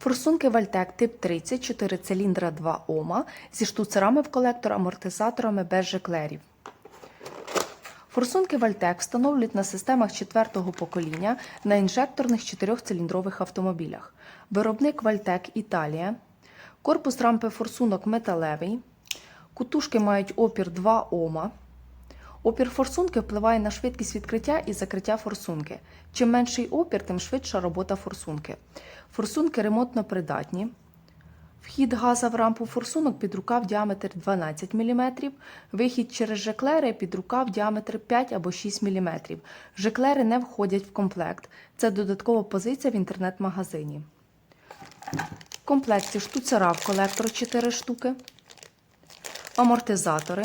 Форсунки Вальтек тип 30, 4 циліндра 2 Ома зі штуцерами в колектор, амортизаторами без жеклерів. Форсунки Вальтек встановлюють на системах четвертого покоління на інжекторних чотирьохциліндрових автомобілях. Виробник Вальтек Італія. Корпус рампи форсунок металевий. Кутушки мають опір 2 Ома. Опір форсунки впливає на швидкість відкриття і закриття форсунки. Чим менший опір, тим швидша робота форсунки. Форсунки ремонтно придатні. Вхід газа в рампу форсунок під рукав діаметр 12 мм, вихід через жеклери під рукав діаметр 5 або 6 мм. Жеклери не входять в комплект. Це додаткова позиція в інтернет-магазині. В комплекті штуцера в колектор 4 штуки, амортизатори.